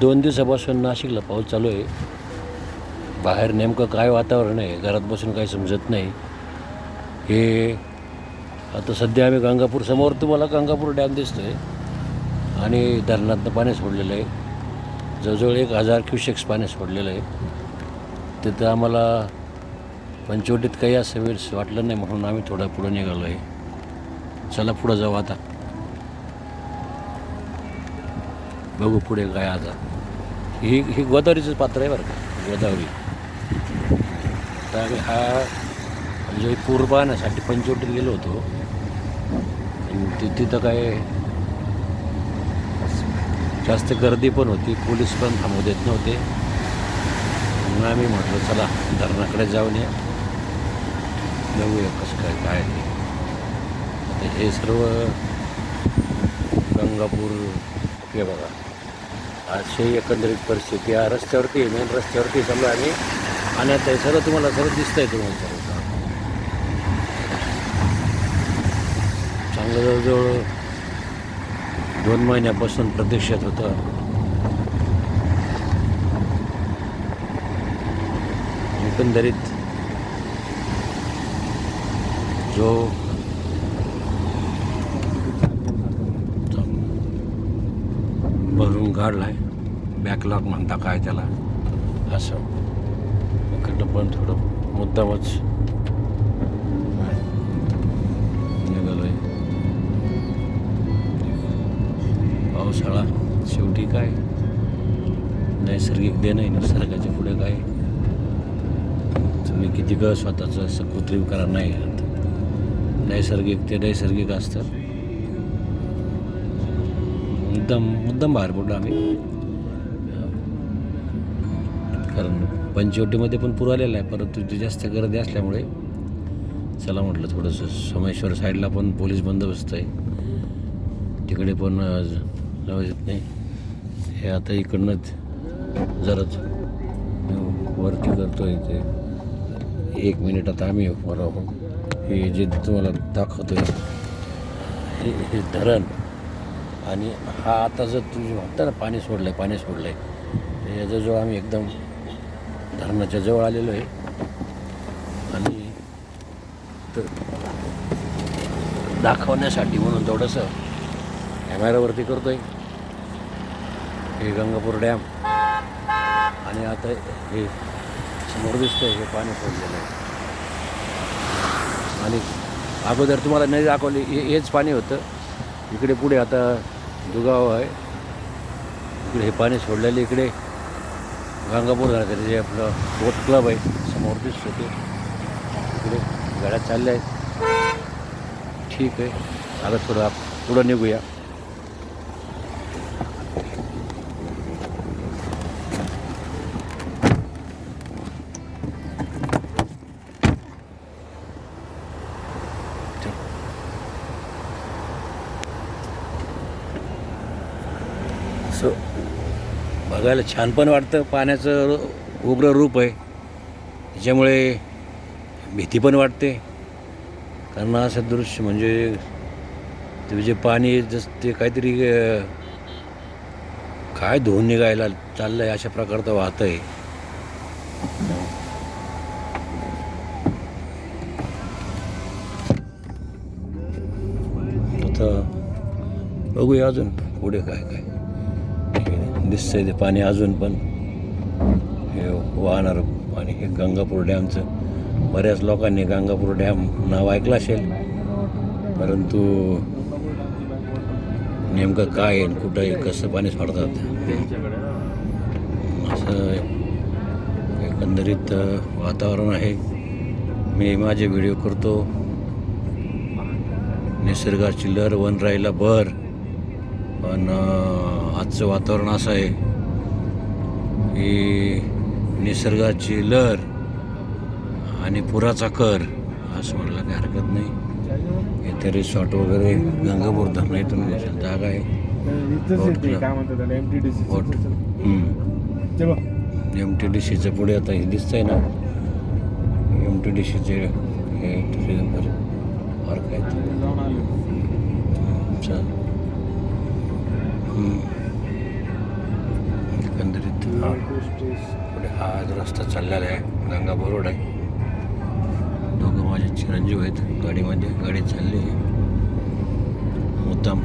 दोन दिवसापासून नाशिकला पाऊस चालू आहे. बाहेर नेमकं काय वातावरण आहे घरात बसून काही समजत नाही. हे आता सध्या आम्ही गंगापूर समोर तुम्हाला गंगापूर डॅम दिसतो आहे आणि धरणातनं पाणी सोडलेलं आहे. जवळजवळ एक हजार क्युसेक्स पाणी सोडलेलं आहे. तिथं आम्हाला पंचवटीत काही असं वेळेस वाटलं नाही म्हणून आम्ही थोडं पुढं निघालो आहे. चला पुढं जाऊ आता. बघू पुढे काय आता. ही ही गोदावरीचं पात्र आहे बरं का गोदावरी. तर आम्ही हा म्हणजे पूर पाहण्यासाठी पंचवटीत गेलो होतो आणि तिथं काय जास्त गर्दी पण होती पोलीस पण थांबू देत नव्हते. म्हणून आम्ही म्हटलं चला धरणाकडे जाऊन या. बघूया कसं काय काय ते. आता हे सर्व गंगापूर हे बघा. अशी एकंदरीत परिस्थिती आहे. रस्त्यावरती मेन रस्त्यावरती समजा आम्ही आणि आता हे सर्व तुम्हाला सर्व आहे तुम्हाला सर्व. चांगलं जवळजवळ दोन महिन्यापासून प्रतीक्षेत होतं. एकंदरीत जो भरून काढला आहे बॅकलॉग म्हणता काय त्याला? असं. इकडं पण थोडं मुद्दामच. निघालो आहे पावसाळा शेवटी काय? नैसर्गिक देणं आहे निसर्गाच्या पुढे काय? तुम्ही किती ग स्वतःचं असं कृत्रिम करा नाही. नैसर्गिक ते नैसर्गिक असतं. मुद्दाम मुद्दाम बाहेर पडलो आम्ही. कारण पंचवटीमध्ये पण पूर आलेला आहे परंतु तिथे जास्त गर्दी असल्यामुळे चला म्हटलं थोडंसं सोमेश्वर साईडला पण पोलीस बंदोबस्त आहे. तिकडे पण अ, जाऊ नाही. हे आता इकडनंच जराच वरती करतो आहे ते. एक मिनिट आता आम्ही वर आहोत. हे जे तुम्हाला दाखवतो हे हे धरण आणि हा आता जर तुम्ही म्हणता ना पाणी सोडलं आहे पाणी सोडलं आहे तर याच्याजवळ आम्ही एकदम धरणाच्या जवळ आलेलो आहे. आणि तर दाखवण्यासाठी म्हणून थोडंसं कॅमेरावरती करतो आहे हे गंगापूर डॅम. आणि आता हे समोर दिसतंय हे पाणी सोडलेलं आहे. आणि अगोदर तुम्हाला नाही दाखवले हे हेच पाणी होतं. इकडे पुढे आता दुगाव आहे. इकडे हे पाणी सोडलेलं इकडे. गंगापूर झालं जे आपलं बोट क्लब आहे समोर दिसतो ते. इकडे गाड्या चालल्या आहेत. ठीक आहे. आता थोडं आप- पुढं निघूया. बघायला छान पण वाटतं. पाण्याचं उग्र रूप आहे. त्याच्यामुळे भीती पण वाटते. कारण असं दृश्य म्हणजे ते जे पाणी जस ते काहीतरी काय धुवून निघायला चाललं आहे अशा प्रकारचं वाहतं आहे. आता बघूया अजून पुढे काय काय. दिसतंय ते पाणी अजून पण. हे वाहणार पाणी हे गंगापूर डॅमचं. बऱ्याच लोकांनी गंगापूर डॅम नाव ऐकलं असेल. परंतु नेमकं काय आहे कुठं आहे कसं पाणी सोडतात? असं एकंदरीत वातावरण आहे. मी माझे व्हिडिओ करतो. निसर्गाची लहर वन राहिला भर. पण आजचं वातावरण असं आहे की निसर्गाची लहर आणि पुराचा कर असं म्हणायला काही हरकत नाही. इथे रिसॉर्ट वगैरे गंगापूर धरण इथून जागा आहे. बोट एम टी डी सीचं पुढे आता हे दिसतंय ना. एम टी डी सीचे हे टुरिझम पार्क आहेत. हा. पुढे हा जो रस्ता चाललेला आहे. गंगा रोड आहे. दोघं माझे चिरंजीव आहेत. गाडीमध्ये गाडी चालली आहे. मुद्दाम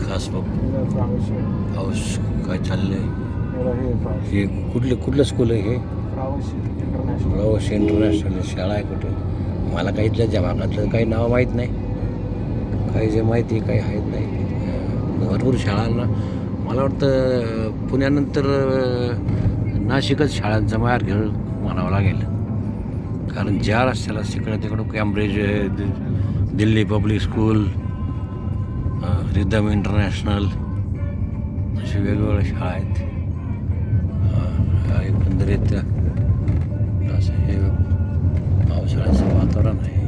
खास बघ पाऊस काय चाललंय? हे कुठले कुठलं स्कूल आहे हे? रावशी इंटरनॅशनल शाळा आहे कुठे? मला काही इथल्या ज्या भागातलं काही नाव माहीत नाही. काही जे माहिती काही आहेत नाही. भरपूर शाळांना मला वाटतं पुण्यानंतर नाशिकच शाळांचा माहेर घेऊन म्हणावं लागेल. कारण ज्या रस्त्याला तिकडं तिकडं Cambridge Delhi public school rhythm international अशा वेगवेगळ्या शाळा आहेत. एकंदरीत असं हे पावसाळ्याचं वातावरण आहे.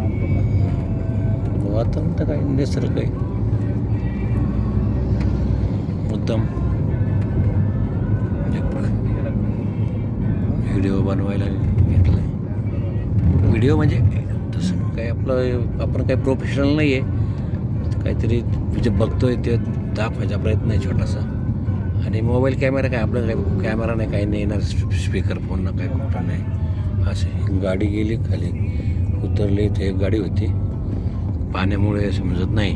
वातावरण हो, तर काही निसर्ग आहे. मुद्दाम. व्हिडिओ बनवायला घेतला व्हिडिओ म्हणजे तसं काय आपलं आपण काही प्रोफेशनल नाही आहे काहीतरी जे बघतोय ते दाखवायचा प्रयत्न आहे छोटासा. आणि मोबाईल कॅमेरा काय आपलं काय कॅमेरा नाही काही नाही येणार स्पीकर फोन ना काय कुठं नाही. असे गाडी गेली खाली. उतरली इथे एक गाडी होती. पाण्यामुळे समजत नाही.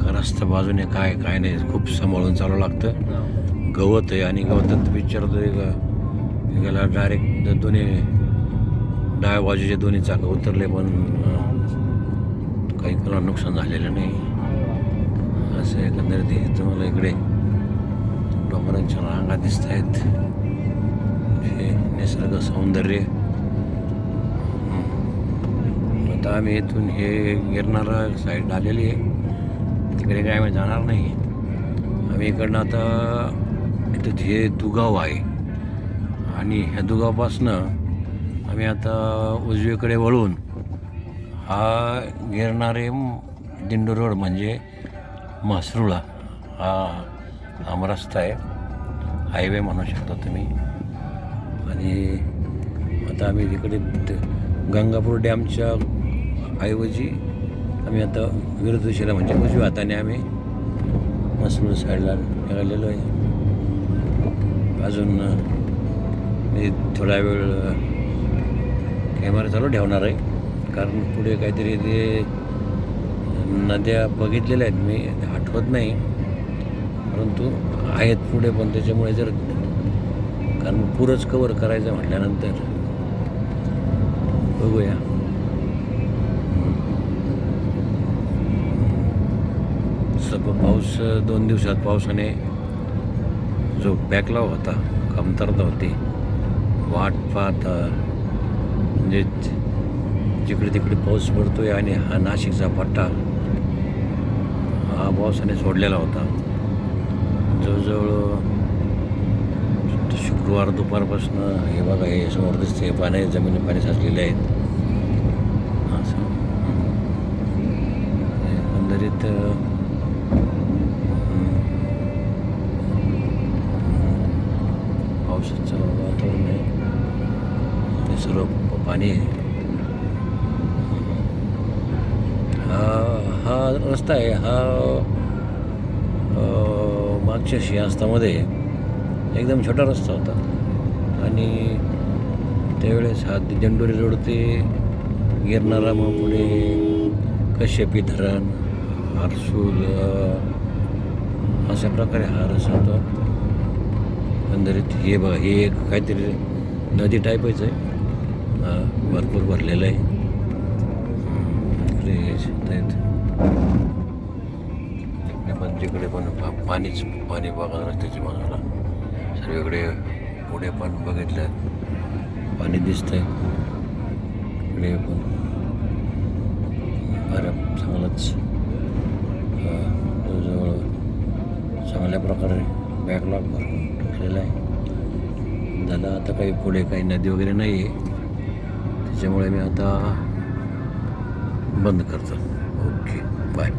का रस्ता बाजूने काय काय नाही खूप सांभाळून चालावं लागतं. गवत आहे आणि गवतात पिक्चर गेला डायरेक्ट दोन्ही डाव्या बाजूचे दोन्ही चाकं उतरले पण काही कोणाला नुकसान झालेलं नाही. असं एकंदरीत हे तुम्हाला इकडे डोंगरांच्या रांगा दिसत आहेत हे निसर्ग सौंदर्य. आता आम्ही इथून हे गिरणारा साईड आलेली आहे. तिकडे काय आम्ही जाणार नाही. आम्ही इकडनं आता इथं हे दुगाव आहे. आणि ह्या दुगावपासनं आम्ही आता उजवीकडे वळून हा गिरणारे दिंडू रोड म्हणजे म्हसरुळा हा आम रस्ता आहे. हायवे म्हणू शकता तुम्ही. आणि आता आम्ही तिकडे गंगापूर डॅमच्या ऐवजी आम्ही आता विरुद्ध दिशेला म्हणजे उजव्या हाताने आम्ही मसूर साईडला निघालेलो आहे. अजून मी थोडा वेळ कॅमेरा चालू ठेवणार आहे. कारण पुढे काहीतरी ते नद्या बघितलेल्या आहेत. मी आठवत नाही. परंतु आहेत पुढे पण त्याच्यामुळे जर कारण पुरच कवर करायचं म्हटल्यानंतर बघूया. पाऊस दोन दिवसात पावसाने जो बॅकलॉग होता कमतरता होती वाट पाहत म्हणजे जिकडे तिकडे पाऊस पडतो आहे आणि हा नाशिकचा पट्टा हा पावसाने सोडलेला होता. जवळजवळ शुक्रवार दुपारपासून हे बघा हे समोर दिसते पाणी जमिनी पाणी साचलेले आहेत. असं. एकंदरीत हम्म, पावसाचं वातावरण आहे ते सर्व पाणी. आहे हा हा रस्ता आहे. हा मागच्या शियास्तामध्ये एकदम छोटा रस्ता होता. आणि त्यावेळेस हा दिंडोरी रोड ते गिरणारा मग पुढे कश्यपी धरण हारसूल अशा प्रकारे हा रस्ता होता. अंधरीत हे बघा हे एक काहीतरी नदी टाईपच आहे. भरपूर भरलेलं आहे. इकडे आहेत पण जिकडे पण पाणीच पाणी बघा रस्त्याची बाजूला. सर्वीकडे पुढे पण बघितलं पाणी दिसतंय. इकडे पण. बरं चांगलंच. जवळजवळ चांगल्या प्रकारे बॅकलॉग भरून ठेवलेला आहे. दादा आता काही पुढे काही नदी वगैरे नाही आहे त्याच्यामुळे मी आता बंद करतो. Okay bye.